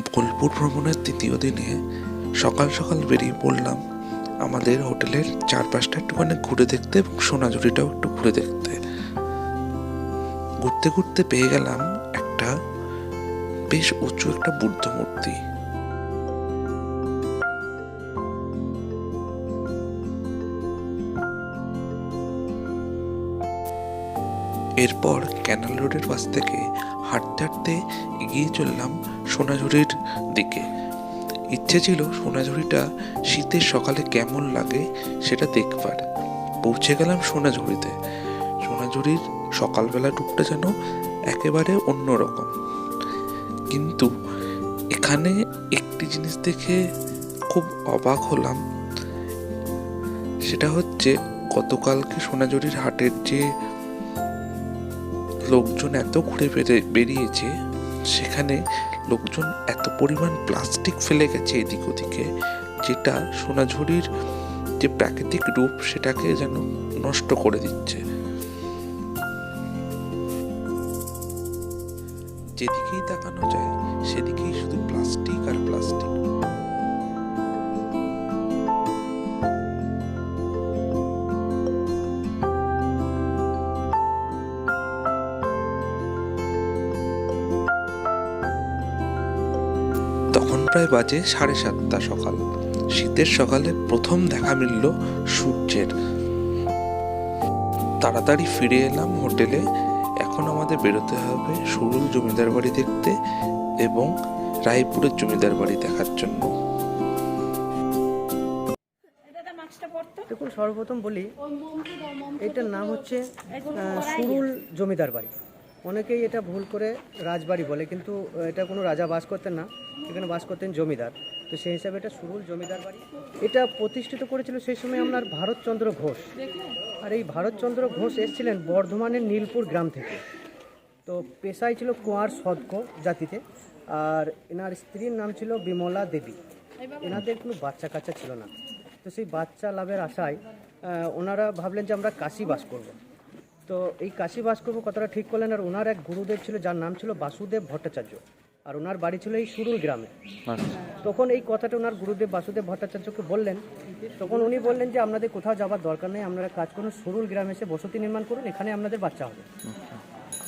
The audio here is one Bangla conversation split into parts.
বোলপুর ভ্রমণের তৃতীয় দিনে সকাল সকাল বেরিয়ে পড়লাম আমাদের হোটেলের চারপাশটা একটুখানি ঘুরে দেখতে এবং সোনাঝুরিটাও একটু ঘুরে দেখতে। ঘুরতে ঘুরতে পেয়ে গেলাম একটা বেশ উঁচু একটা বুদ্ধ মূর্তি। এরপর ক্যানাল রোডের পাশ থেকে হাঁটতে হাঁটতে এগিয়ে চললাম সোনাঝুরির দিকে। ইচ্ছে ছিল সোনাঝুরিটা শীতের সকালে কেমন লাগে সেটা দেখবার। পৌঁছে গেলাম সোনাঝুরিতে। সোনাঝুরির সকালবেলা টুকটা যেন একেবারে অন্যরকম। কিন্তু এখানে একটি জিনিস দেখে খুব অবাক হলাম। সেটা হচ্ছে গতকালকে সোনাঝুরির হাটের যে লোকজন এত ঘুরে বেরিয়েছে, সেখানে লোকজন এত পরিমাণ প্লাস্টিক ফেলে গেছে এদিক ওদিকে, যেটা সোনাঝুরির যে প্রাকৃতিক রূপ সেটাকে যেন নষ্ট করে দিচ্ছে। যেদিকেই তাকানো যায় সেদিকেই প্রায় বাজে সাড়ে সাতটা সকাল। শীতের সকালে প্রথম দেখা মিলল সূর্যের। তাড়াতাড়ি ফিরে এলাম হোটেলে। এখন আমাদের বেরোতে হবে সুরুল জমিদার বাড়ি দেখতে এবং রায়পুরের জমিদার বাড়ি দেখার জন্য। দেখুন সর্বপ্রথম বলি এটার নাম হচ্ছে সুরুল জমিদার বাড়ি। অনেকেই এটা ভুল করে রাজবাড়ি বলে কিন্তু এটা কোনো রাজা বাস করতেন না। এখানে বাস করতেন জমিদার। তো সেই হিসাবে এটা সুরুল জমিদার বাড়ি। এটা প্রতিষ্ঠিত করেছিল সেই সময় আপনার ভারতচন্দ্র ঘোষ। আর এই ভারতচন্দ্র ঘোষ এসেছিলেন বর্ধমানের নীলপুর গ্রাম থেকে। তো পেশায় ছিল কুয়ার সদক জাতিতে। আর এনার স্ত্রীর নাম ছিল বিমলা দেবী। এনাদের কোনো বাচ্চা কাচ্চা ছিল না। তো সেই বাচ্চা লাভের আশায় ওনারা ভাবলেন যে আমরা কাশি বাস করব। তো এই কাশি বাস করব কথাটা ঠিক করলেন। আর ওনার এক গুরুদেব ছিল, যার নাম ছিল বাসুদেব ভট্টাচার্য। আর ওনার বাড়ি ছিল এই সুরুল গ্রামে। তখন এই কথাটা ওনার গুরুদেব বাসুদেব ভট্টাচার্যকে বললেন তখন উনি বললেন যে আপনাদের কোথাও যাবার দরকার নেই আপনারা কাজ করুন সুরুল গ্রামে এসে বসতি নির্মাণ করুন এখানে আপনাদের বাচ্চা হবে।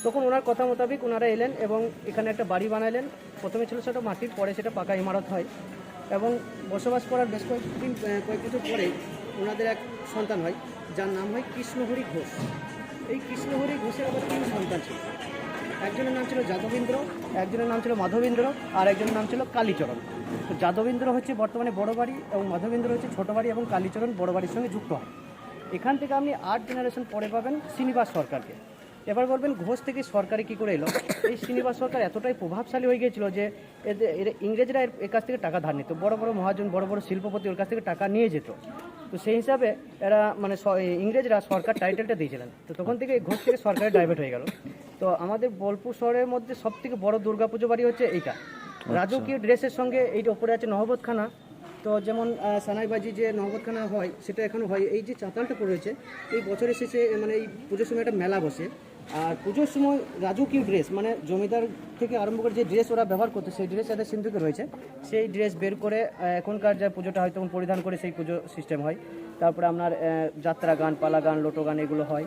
তখন ওনার কথা মোতাবেক ওনারা এলেন এবং এখানে একটা বাড়ি বানালেন। প্রথমে ছিল সেটা মাটির পরে সেটা পাকা ইমারত হয়। এবং বসবাস করার বেশ কয়েকদিন কয়েক বছর পরে ওনাদের এক সন্তান হয় যার নাম হয় কৃষ্ণহরি ঘোষ। এই কৃষ্ণহরি ঘোষের আবার তিন সন্তান ছিল। একজনের নাম ছিল যাদবেন্দ্র, একজনের নাম ছিল মাধবেন্দ্র, আর একজনের নাম ছিল কালীচরণ। তো যাদবেন্দ্র হচ্ছে বর্তমানে বড় বাড়ি এবং মাধবেন্দ্র হচ্ছে ছোট বাড়ি এবং কালীচরণ বড় বাড়ির সঙ্গে যুক্ত হয়। এখান থেকে আপনি আট জেনারেশন পরে পাবেন শ্রীনিবাস সরকারকে। এবার বলবেন ঘোষ থেকে সরকারে কি করে এলো? এই শ্রীনিবাস সরকার এতটাই প্রভাবশালী হয়ে গিয়েছিল যে এদের এর- ইংরেজরা এর কাছ থেকে টাকা ধার নিত। বড় বড় মহাজন বড় বড় শিল্পপতি ওর কাছ থেকে টাকা নিয়ে যেত। তো সেই হিসাবে এরা মানে ইংরেজরা সরকার টাইটেলটা দিয়েছিলেন। তো তখন থেকে এই ঘোষ থেকে সরকারে ডাইভার্ট হয়ে গেল। তো আমাদের বোলপুর শহরের মধ্যে সব থেকে বড় দুর্গাপুজো বাড়ি হচ্ছে এইটা। রাজকীয় ড্রেসের সঙ্গে এইটা ওপরে আছে নহবতখানা। তো যেমন সানাইবাজি যে নহবতখানা হয় সেটা এখনও হয়। এই যে চাতালটা পড়েছে এই বছরের শেষে মানে এই পুজোর সময় একটা মেলা বসে। আর পুজোর সময় রাজকীয় ড্রেস মানে জমিদার থেকে আরম্ভ করে যে ড্রেস ওরা ব্যবহার করতো সেই ড্রেস যাদের সিন্ধুকে রয়েছে সেই ড্রেস বের করে এখনকার যে পুজোটা হয় তখন পরিধান করে সেই পুজো সিস্টেম হয়। তারপরে আপনার যাত্রা গান পালা গান লোটো গান এগুলো হয়।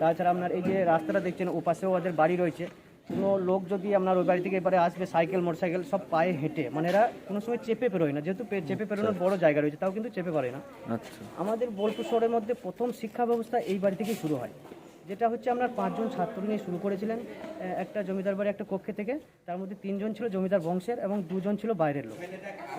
তাছাড়া আপনার এই যে রাস্তাটা দেখছেন ওপাশেও ওদের বাড়ি রয়েছে। কোনো লোক যদি আপনার ওই বাড়ি থেকে এবারে আসবে সাইকেল মোটরসাইকেল সব পায়ে হেঁটে মানে এরা কোনো সময় চেপে পেরোয় না যেহেতু চেপে পেরোনোর বড় জায়গা রয়েছে তাও কিন্তু চেপে পারে না। আচ্ছা। আমাদের বোলপুর শহরের মধ্যে প্রথম শিক্ষা ব্যবস্থা এই বাড়ি থেকেই শুরু হয়। যেটা হচ্ছে আপনার পাঁচজন ছাত্র নিয়ে শুরু করেছিলেন একটা জমিদার বাড়ি একটা কক্ষে থেকে, তার মধ্যে তিনজন ছিল জমিদার বংশের এবং দুজন ছিল বাইরের লোক।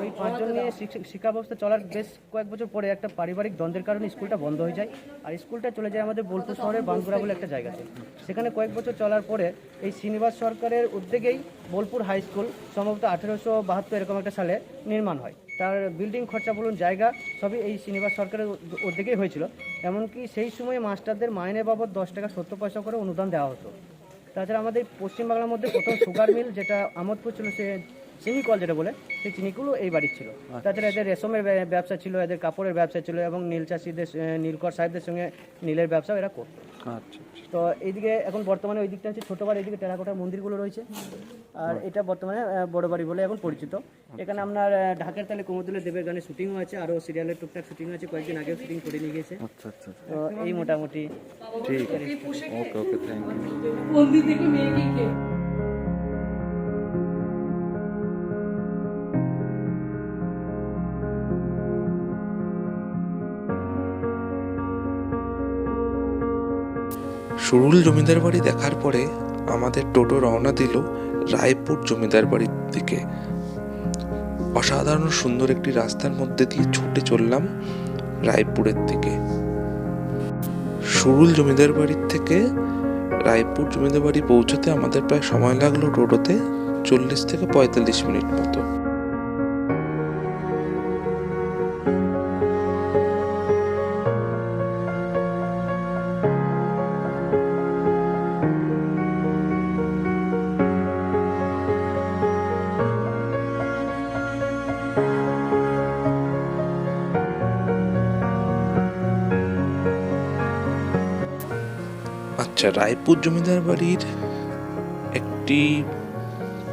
এই পাঁচজন নিয়ে শিক্ষা- ব্যবস্থা চলার বেশ কয়েক বছর পরে একটা পারিবারিক দ্বন্দ্বের কারণে স্কুলটা বন্ধ হয়ে যায়। আর স্কুলটা চলে যায় আমাদের বোলপুর শহরের বাঙ্গুরা বলে একটা জায়গাতে। সেখানে কয়েক বছর চলার পরে এই শ্রীনিবাস সরকারের উদ্যোগেই বোলপুর হাই স্কুল সম্ভবত আঠেরোশো বাহাত্তর এরকম একটা সালে নির্মাণ হয়। তার বিল্ডিং খরচা বলুন, জায়গা সবই এই শ্রীনিবাস সরকারের উদ- উদ্যোগেই হয়েছিল। এমনকি সেই সময় মাস্টারদের মাইনে বাবদ দশ টাকা সত্তর পয়সা করে অনুদান দেওয়া হতো। তাছাড়া আমাদের পশ্চিমবাংলার মধ্যে প্রথম সুগার মিল যেটা আমোদপুর ছিল, সে চিনি কল যেটা বলে সেই চিনিগুলো এই বাড়ির ছিল। তাছাড়া এদের রেশমের ব্যবসা ছিল এদের কাপড়ের ব্যবসা ছিল এবং নীল চাষিদের নীলকর সাহেবদের সঙ্গে নীলের ব্যবসাও এরা করতো। আচ্ছা তো এইদিকে এখন বর্তমানে ওই দিকটা হচ্ছে ছোটো বাড়ি এদিকে টেরাকোটার মন্দিরগুলো রয়েছে। আর এটা বর্তমানে বড় বাড়ি বলে এখন পরিচিত। এখানে আপনার ঢাকের তালে কুমোদুলের দেবের গানে শুটিংও আছে আরও সিরিয়ালের টুকটাক শুটিং আছে কয়েকদিন আগেও শুটিং করে নিয়ে গেছে আচ্ছা আচ্ছা আচ্ছা। তো এই মোটামুটি। ঠিক আছে। Okay okay thank you Surul জমিদার বাড়ি দেখার পরে আমাদের টোটো রওনা দিল রায়পুর জমিদার বাড়ির দিকে। অসাধারণ সুন্দর একটি রাস্তার মধ্যে দিয়ে ছুটে চললাম রায়পুরের দিকে। সুরুল জমিদার বাড়ির থেকে রায়পুর জমিদার বাড়ি পৌঁছতে আমাদের প্রায় সময় লাগল টোটোতে চল্লিশ থেকে পঁয়তাল্লিশ মিনিট মতো। আচ্ছা রায়পুর জমিদার বাড়ির একটি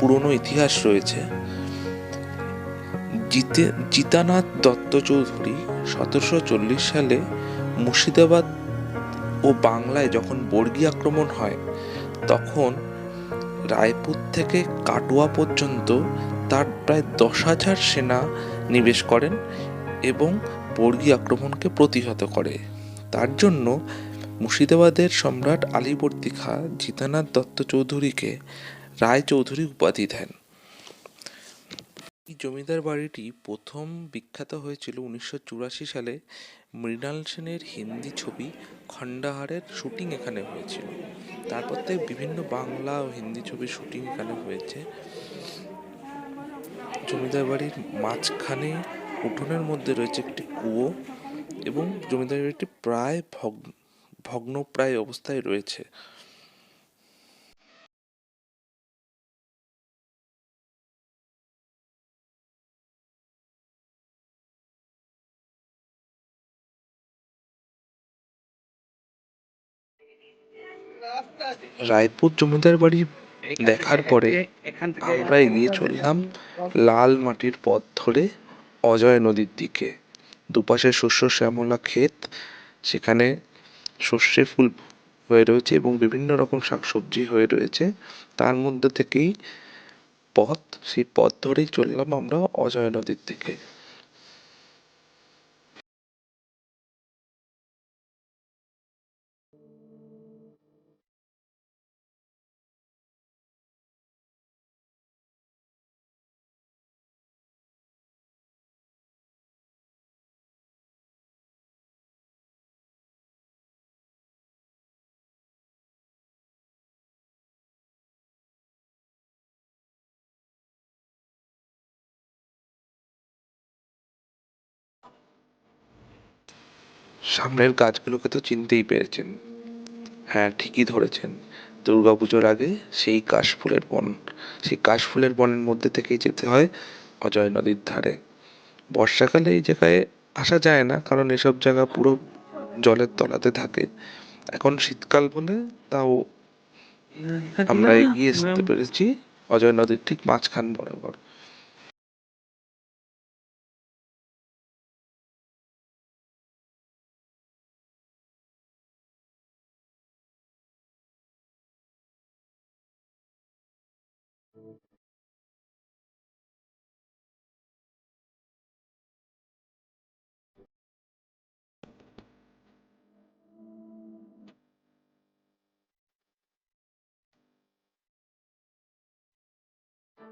পুরনো ইতিহাস রয়েছে। জিতে, জিতানাথ দত্ত চৌধুরী সতেরোশো চল্লিশ সালে মুর্শিদাবাদ ও বাংলায় যখন বর্গী আক্রমণ হয়, তখন রায়পুর থেকে কাটোয়া পর্যন্ত তার প্রায় দশ হাজার সেনা নিবেশ করেন এবং বর্গী আক্রমণকে প্রতিহত করে। তার জন্য মুর্শিদাবাদের সম্রাট আলীবর্দী খাঁ জিতানাথ দত্ত চৌধুরীকে রায় চৌধুরী উপাধি দেন। এই জমিদার বাড়িটি প্রথম বিখ্যাত হয়েছিল উনিশশো চুরাশি সালে মৃণাল সেনের হিন্দি ছবি খণ্ডাহারের শুটিং এখানে হয়েছিল। তারপর থেকে বিভিন্ন বাংলা ও হিন্দি ছবির শুটিং এখানে হয়েছে। জমিদার বাড়ির মাঝখানে উঠোনের মধ্যে রয়েছে একটি কুয়ো এবং জমিদার বাড়িটি প্রায় ভগ্ন ভগ্নপ্রায় অবস্থায় রয়েছে। রায়পুর জমিদার বাড়ি দেখার পরে আমরা এগিয়ে চললাম লাল মাটির পথ ধরে অজয় নদীর দিকে। দুপাশে শস্য, শ্যামলা, ক্ষেত, সেখানে সর্ষে ফুল হয়ে রয়েছে এবং বিভিন্ন রকম শাকসবজি হয়ে রয়েছে। তার মধ্যে থেকেই পথ, সেই পথ ধরেই চললাম আমরা অজয় নদীর দিকে। সামনের গাছগুলোকে তো চিনতেই পেরেছেন। হ্যাঁ ঠিকই ধরেছেন। দুর্গাপুজোর আগে সেই কাশফুলের বন, সেই কাশফুলের বনের মধ্যে থেকেই যেতে হয় অজয় নদীর ধারে। বর্ষাকালে এই জায়গায় আসা যায় না, কারণ এসব জায়গা পুরো জলের তলাতে থাকে। এখন শীতকাল বলে তাও আমরা এগিয়ে আসতে পেরেছি অজয় নদীর ঠিক মাঝখান বরাবর।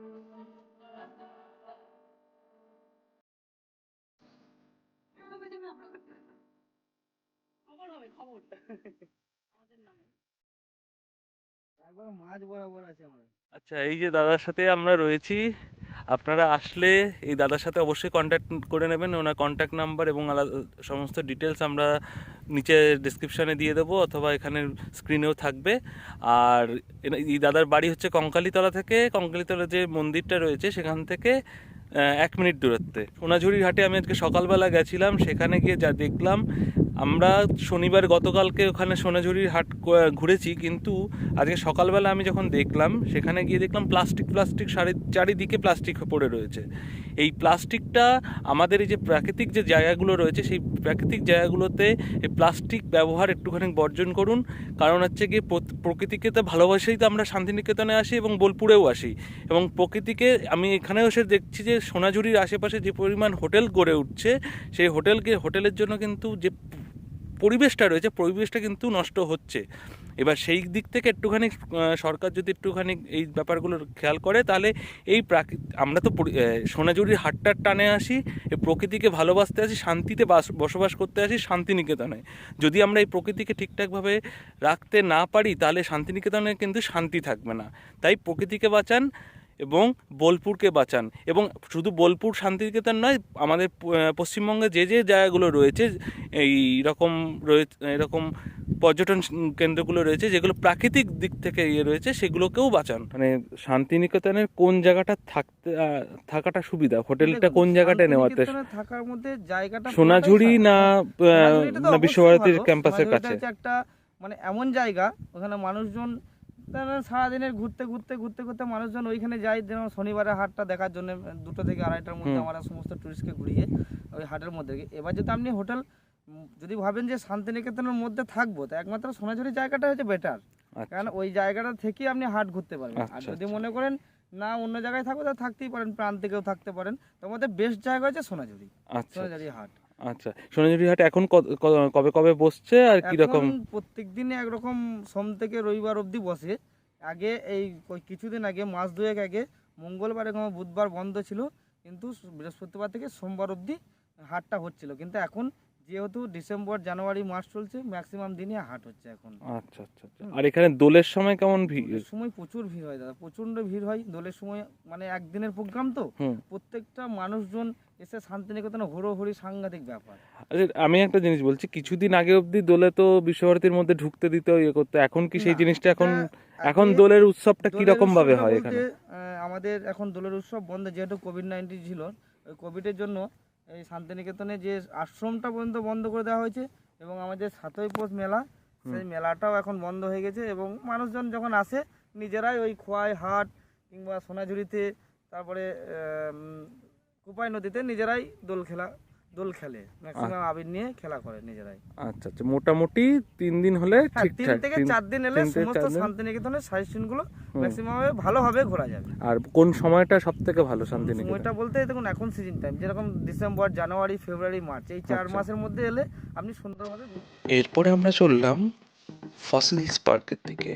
মাঝ বরাবর আছে আমার আচ্ছা এই যে দাদার সাথে আমরা রয়েছি, আপনারা আসলে এই দাদার সাথে অবশ্যই কন্ট্যাক্ট করে নেবেন। ওনার কন্ট্যাক্ট নাম্বার এবং আলাদা সমস্ত ডিটেলস আমরা নিচে ডিসক্রিপশানে দিয়ে দেবো অথবা এখানে স্ক্রিনেও থাকবে। আর এই দাদার বাড়ি হচ্ছে কঙ্কালীতলা থেকে, কঙ্কালীতলা যে মন্দিরটা রয়েছে সেখান থেকে এক মিনিট দূরত্বে। সোনাঝুরির হাটে আমি আজকে সকালবেলা গেছিলাম, সেখানে গিয়ে যা দেখলাম আমরা শনিবার গতকালকে ওখানে সোনাঝুরির হাট ঘুরেছি, কিন্তু আজকে সকালবেলা আমি যখন দেখলাম, সেখানে গিয়ে দেখলাম প্লাস্টিক প্লাস্টিক সারি, চারিদিকে প্লাস্টিক পড়ে রয়েছে। এই প্লাস্টিকটা আমাদের এই যে প্রাকৃতিক যে জায়গাগুলো রয়েছে, সেই প্রাকৃতিক জায়গাগুলোতে এই প্লাস্টিক ব্যবহার একটুখানি বর্জন করুন। কারণ হচ্ছে গিয়ে প্রকৃতিকে তো ভালোবাসেই তো আমরা শান্তিনিকেতনে আসি এবং বোলপুরেও আসি। এবং প্রকৃতিকে আমি এখানেও এসে দেখছি যে সোনাঝুরির আশেপাশে যে পরিমাণ হোটেল গড়ে উঠছে, সেই হোটেলকে, হোটেলের জন্য কিন্তু যে পরিবেশটা রয়েছে, পরিবেশটা কিন্তু নষ্ট হচ্ছে। এবার সেই দিক থেকে একটুখানি সরকার যদি একটুখানি এই ব্যাপারগুলো খেয়াল করে, তাহলে এই প্রাকৃত আমরা তো সোনাঝুরির হাটটার টানে আসি, এই প্রকৃতিকে ভালোবাসতে আসি, শান্তিতে বাস, বসবাস করতে আসি, শান্তিনিকেতনে। যদি আমরা এই প্রকৃতিকে ঠিকঠাকভাবে রাখতে না পারি, তাহলে শান্তিনিকেতনে কিন্তু শান্তি থাকবে না। তাই প্রকৃতিকে বাঁচান এবং বোলপুরকে বাঁচান। এবং শুধু বোলপুর শান্তিনিকেতন নয় আমাদের পশ্চিমবঙ্গে যে যে জায়গাগুলো রয়েছে এই রকম রয়েছে এরকম পর্যটন কেন্দ্রগুলো রয়েছে যেগুলো প্রাকৃতিক দিক থেকে ইয়ে রয়েছে সেগুলোকেও বাঁচান। মানে শান্তিনিকেতনের কোন জায়গাটা থাকতে থাকাটা সুবিধা? হোটেলটা কোন জায়গাটা নেওয়াতে? থাকার মধ্যে জায়গাটা সোনাঝুরি না বিশ্বভারতীর ক্যাম্পাসের কাছে? একটা মানে এমন জায়গা ওখানে মানুষজন সারাদিনের ঘুরতে ঘুরতে ঘুরতে ঘুরতে মানুষজন ওইখানে যায় যেমন শনিবারের হাটটা দেখার জন্য দুটো থেকে আড়াইটার মধ্যে আমরা সমস্ত টুরিস্টকে ঘুরিয়ে ওই হাটের মধ্যে। এবার যদি আপনি হোটেল যদি ভাবেন যে শান্তিনিকেতনের মধ্যে থাকব তো একমাত্র সোনাঝুরি জায়গাটা হচ্ছে বেটার আচ্ছা। কারণ ওই জায়গাটা থেকেই আপনি হাট ঘুরতে পারবেন। আর আচ্ছা, যদি আচ্ছা। মনে করেন না অন্য জায়গায় থাকব তাহলে থাকতেই পারেন প্রাণ থেকেও থাকতে পারেন। তার মধ্যে বেস্ট জায়গা হচ্ছে সোনাঝুরি। সোনাঝুরি হাট। আচ্ছা সোনাঝুরি হাট এখন কবে কবে বসছে আর কি রকম? প্রত্যেক দিনে একরকম সোম থেকে রবিবার অবধি বসে। আগে এই কিছুদিন আগে মাস দুয়েক আগে মঙ্গলবার এবং বুধবার বন্ধ ছিল কিন্তু বৃহস্পতিবার থেকে সোমবার অবধি হাটটা হচ্ছিল। কিন্তু এখন যেহেতু ডিসেম্বর জানুয়ারি মাস চলছে ম্যাক্সিমাম দিনই হাট হচ্ছে এখন। আচ্ছা আচ্ছা আচ্ছা। আর এখানে দোলের সময় কেমন ভিড় সময় প্রচুর ভিড় হয় দাদা প্রচণ্ড ভিড় হয়। দোলের সময় মানে একদিনের প্রোগ্রাম তো। প্রত্যেকটা মানুষজন এসে শান্তিনিকেতনে হুড়োহুড়ি সাংঘাতিক ব্যাপার। আচ্ছা আমি একটা জিনিস বলছি কিছুদিন আগে অবধি দোলে তো বিশ্বভারতীর মধ্যে ঢুকতে দিতে ইয়ে করতো। এখন কি সেই জিনিসটা এখন এখন দোলের উৎসবটা কি রকম ভাবে হয় এখানে? আমাদের এখন দোলের উৎসব বন্ধ যেহেতু কোভিড নাইন্টিন ছিল ওই কোভিডের জন্য এই শান্তিনিকেতনে যে আশ্রমটা পর্যন্ত বন্ধ করে দেওয়া হয়েছে এবং আমাদের সাতই পৌষ মেলা সেই মেলাটাও এখন বন্ধ হয়ে গেছে এবং মানুষজন যখন আসে নিজেরাই ওই খোয়াই হাট কিংবা সোনাঝুরিতে তারপরে কুপাই নদীতে নিজেরাই দোল খেলা দোল খেলে। ম্যাক্সিমাম আবির নিয়ে খেলা করে নিজেরাই। আচ্ছা আচ্ছা। মোটামুটি তিন দিন হলে হ্যাঁ তিন থেকে চার দিন এলে সমস্ত। শান্তিনিকেতনের সাইড সিনগুলো ম্যাক্সিমাম ভালোভাবে ঘোরা যাবে। আর কোন সময়টা সব থেকে ভালো শান্তিনিকেতন? সময়টা বলতে দেখুন এখন সিজন টাইম যেরকম ডিসেম্বর জানুয়ারি ফেব্রুয়ারি মার্চ এই চার আচ্ছা। মাসের মধ্যে এলে আপনি সুন্দরভাবে এরপরে আমরা চললাম ফসিলস পার্কের দিকে।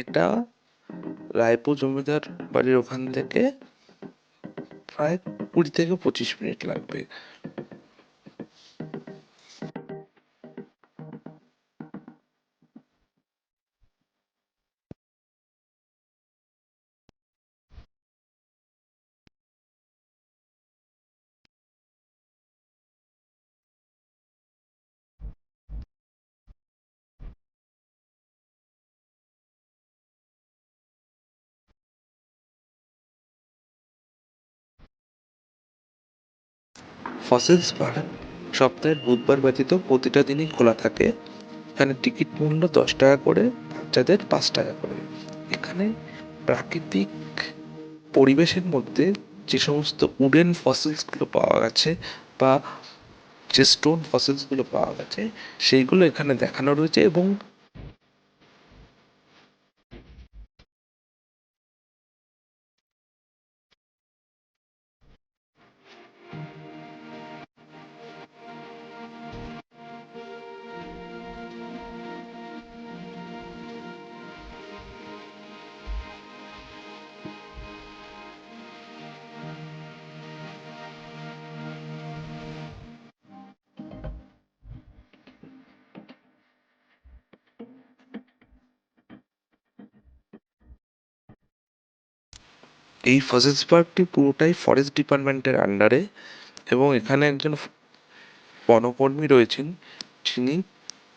এটা রায়পুর জমিদার বাড়ির ওখান থেকে প্রায় কুড়ি থেকে পঁচিশ মিনিট লাগবে। Fossils park. সপ্তাহের বুধবার ব্যতীত প্রতিটা দিনই খোলা থাকে। এখানে টিকিট মূল্য দশ টাকা করে, বাচ্চাদের পাঁচ টাকা করে। এখানে প্রাকৃতিক পরিবেশের মধ্যে যে সমস্ত উডেন ফসিলসগুলো পাওয়া গেছে বা যে স্টোন ফসিলসগুলো পাওয়া গেছে, সেইগুলো এখানে দেখানো রয়েছে এবং এই ফসিলস পার্কটি পুরোটাই ফরেস্ট ডিপার্টমেন্টের আন্ডারে এবং এখানে একজন বনকর্মী রয়েছেন যিনি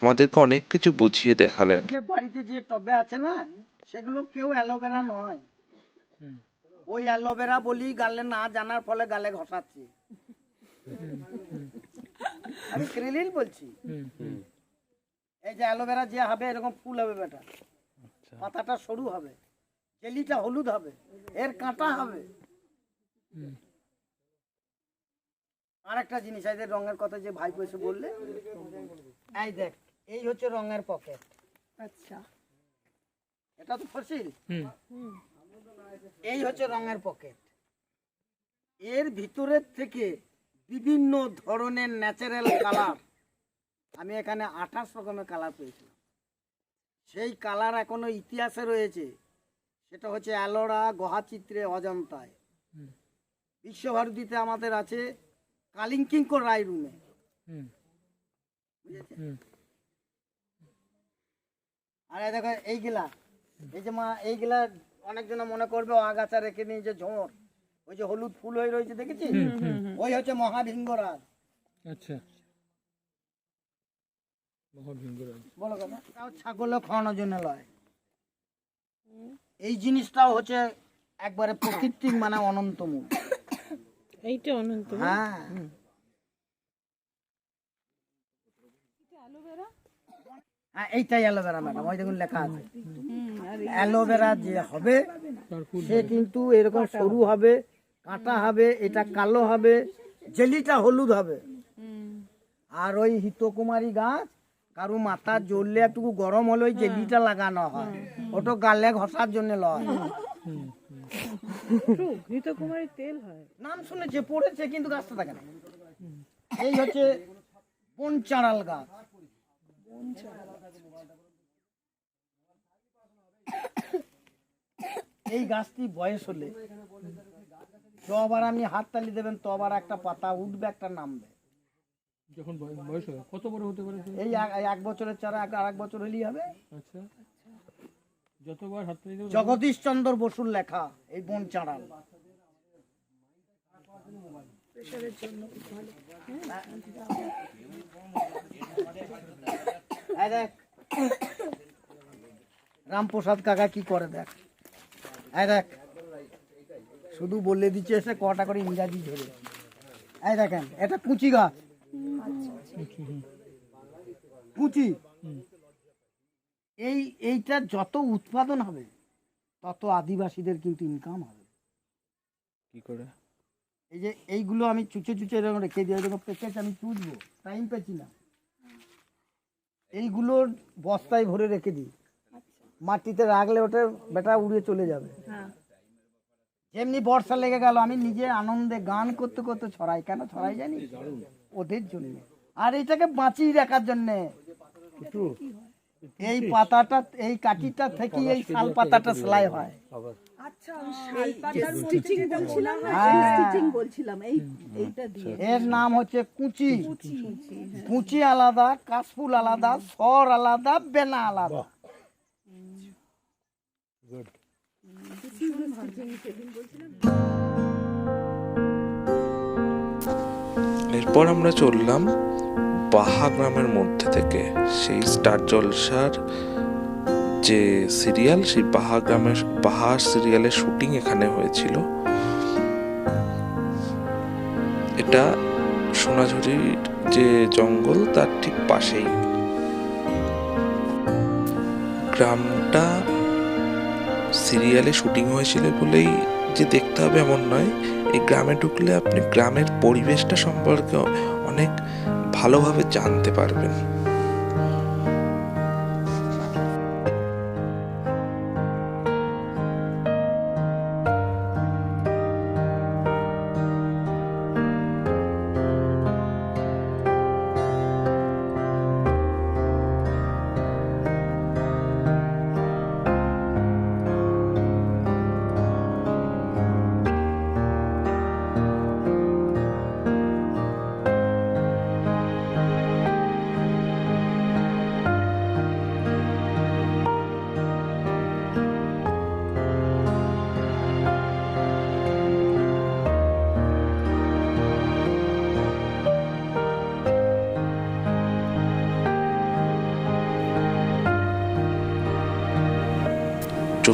আমাদেরকে অনেক কিছু বুঝিয়ে দেখালেন। যে বাড়িতে যে টবে আছে না সেগুলো কেউ অ্যালোভেরা নয়। ওই অ্যালোভেরা বলি গালে না জানার ফলে গালে ঘষাচ্ছি। আমি ক্রিলিল বলছি। এই যে অ্যালোভেরা যে হবে এরকম ফুল হবে বেটা। পাতাটা সরু হবে। জেলিটা হলুদ হবে এর কাঁটা হবে। আর একটা জিনিস এই যে রঙের কথা যে ভাই বললে। এই দেখ এই হচ্ছে রঙের পকেট। আচ্ছা। এটা তো ফসিল। এই হচ্ছে রঙের পকেট। এর ভিতরের থেকে বিভিন্ন ধরনের ন্যাচারাল কালার। আমি এখানে আঠাশ রকমের কালার পেয়েছিলাম। সেই কালার এখনও ইতিহাসে রয়েছে। সেটা হচ্ছে অ্যালোরা গহাচিত্রে অজন্তায়। বিশ্বভারতীতে আমাদের আছে কালিঙ্কিঙ্কো রায় রুমে বুঝেছে আর দেখো এইগুলা এই যে মা এইগুলা অনেকজন মনে করবে ও আগাছা রেখে নিয়ে যে ঝোঁর। ওই যে হলুদ ফুল হয়ে রয়েছে দেখেছি ওই হচ্ছে মহাভিঙ্গরাজ। আচ্ছা। বলো কথা। তাও ছাগলও খাওয়ানোর জন্য লয়। এই জিনিসটাও হচ্ছে একবারে প্রকৃতিক মানে অনন্তমূল। এইটা অনন্ত হ্যাঁ। হ্যাঁ এইটাই অ্যালোভেরা ম্যাডাম ওই দেখুন লেখা আছে। অ্যালোভেরা যে হবে সে কিন্তু এরকম সরু হবে কাঁটা হবে এটা কালো হবে জেলিটা হলুদ হবে। আর ওই হিতকুমারী গাছ কারু মাথা জ্বললে একটু গরম হলে ওই জেলিটা লাগানো হয় ওটা গালে ঘষার জন্য লয়। তেল হয়। নাম শুনেছে পড়েছে কিন্তু গাছটা থাকে না। এই হচ্ছে বনচাঁড়াল গাছ। এই গাছটি বয়স হলে তো আবার আপনি হাততালি দেবেন তো আবার একটা পাতা উঠবে একটা নামবে। যখন বয়স হবে কত বড় হতে পারে এই এক- বছরের চারা এক- আর এক বছর হলেই হবে। আচ্ছা। যতবার হাত জগদীশ চন্দ্র বসুর লেখা এই বন চাঁড়াল দেখ। রামপ্রসাদ কাকা কি করে দেখ। এই দেখ। শুধু বলে দিচ্ছে এসে কটা করে ইংরাজি ধরে। এই দেখেন এটা কুচি গাছ। কুচি এই এইটা যত উৎপাদন হবে তত আদিবাসীদের কিন্তু ইনকাম হবে। কি করে? এই যে এইগুলো আমি চুচে চুচে এরকম রেখে দিই এরকম প্যাকেজ আমি চুচবো টাইম পেছি না। এইগুলোর বস্তায় ভরে রেখে দিই। মাটিতে রাখলে ওটা বেটা উড়ে চলে যাবে। যেমনি বর্ষা লেগে গেল আমি নিজে আনন্দে গান করতে করতে ছড়াই। কেন ছড়াই জানি ওদের জন্য। আর এটাকে বাঁচিয়ে রাখার জন্যে। এই পাতাটা এই কাঠিটা থেকে এই শাল পাতাটা সেলাই হয়। বলছিলাম না হ্যাঁ। বলছিলাম দিয়ে। এর নাম হচ্ছে কুচি। কুচি আলাদা কাশফুল আলাদা সর আলাদা বেনা আলাদা। এরপর আমরা চললাম বাহা গ্রামের মধ্যে থেকে। সেই স্টার জলসার যে সিরিয়াল, সেই বাহা গ্রামের বাহা সিরিয়ালের শুটিং এখানে হয়েছিল। এটা সোনাঝুরির যে জঙ্গল, তার ঠিক পাশেই। গ্রামটা সিরিয়ালে শুটিং হয়েছিল বলেই যে দেখতে হবে এমন নয়। এই গ্রামে ঢুকলে আপনি গ্রামের পরিবেশটা সম্পর্কে অনেক ভালোভাবে জানতে পারবেন।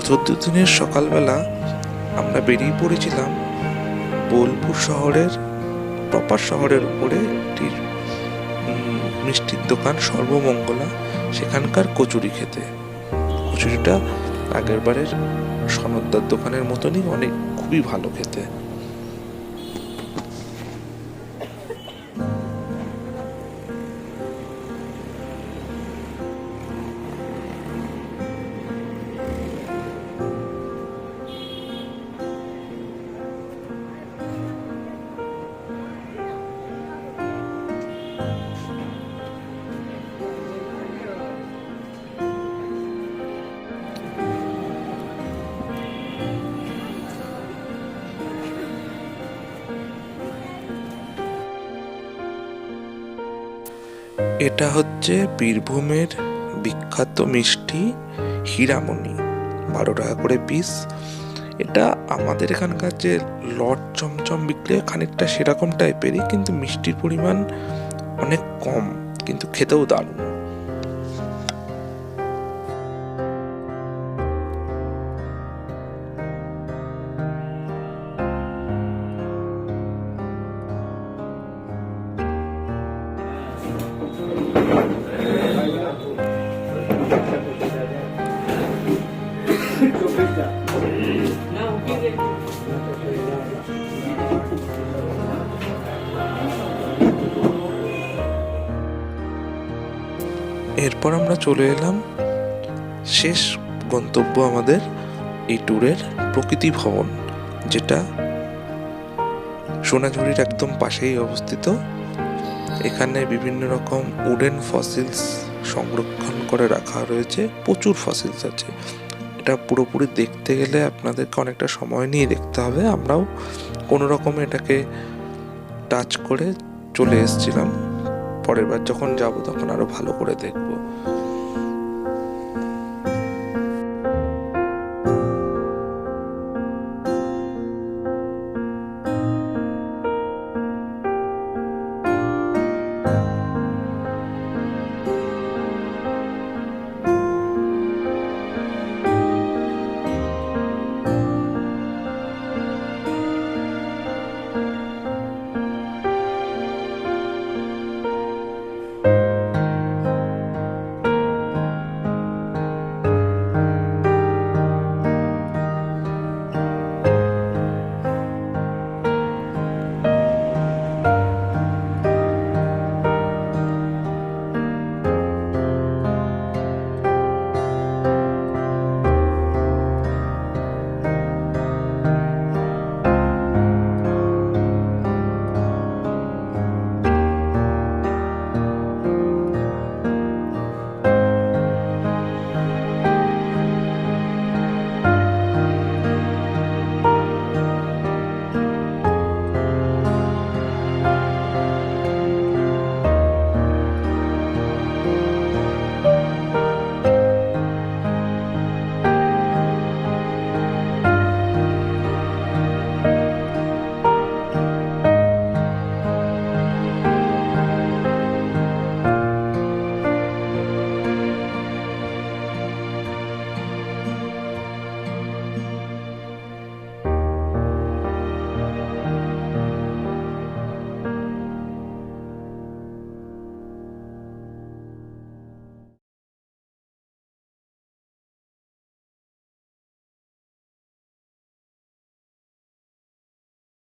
চতুর্থ দিনের সকালবেলা আমরা বেরিয়ে পড়েছিলাম বোলপুর শহরের, প্রপার শহরের উপরে একটি মিষ্টির দোকান সর্বমঙ্গলা, সেখানকার কচুরি খেতে। কচুরিটা আগের বারের সনদার দোকানের মতনই অনেক খুবই ভালো খেতে। এটা হচ্ছে বীরভূমের বিখ্যাত মিষ্টি হীরামণি, বারো টাকা করে পিস এটা আমাদের এখানকার যে লট চমচম বিক্রি খানিকটা সেরকম টাইপেরই কিন্তু মিষ্টির পরিমাণ অনেক কম, কিন্তু খেতেও দারুণ। চলে এলাম। শেষ গন্তব্য আমাদের এই ট্যুরের প্রকৃতি ভবন, যেটা সোনাঝুরির একদম পাশেই অবস্থিত। এখানে বিভিন্ন রকম উডেন ফসিলস সংরক্ষণ করে রাখা রয়েছে। প্রচুর ফসিলস আছে। এটা পুরোপুরি দেখতে গেলে আপনাদেরকে অনেকটা সময় নিয়ে দেখতে হবে। আমরাও কোনো রকমে এটাকে টাচ করে চলে এসেছিলাম। পরের বার যখন যাব তখন আরও ভালো করে দেখব।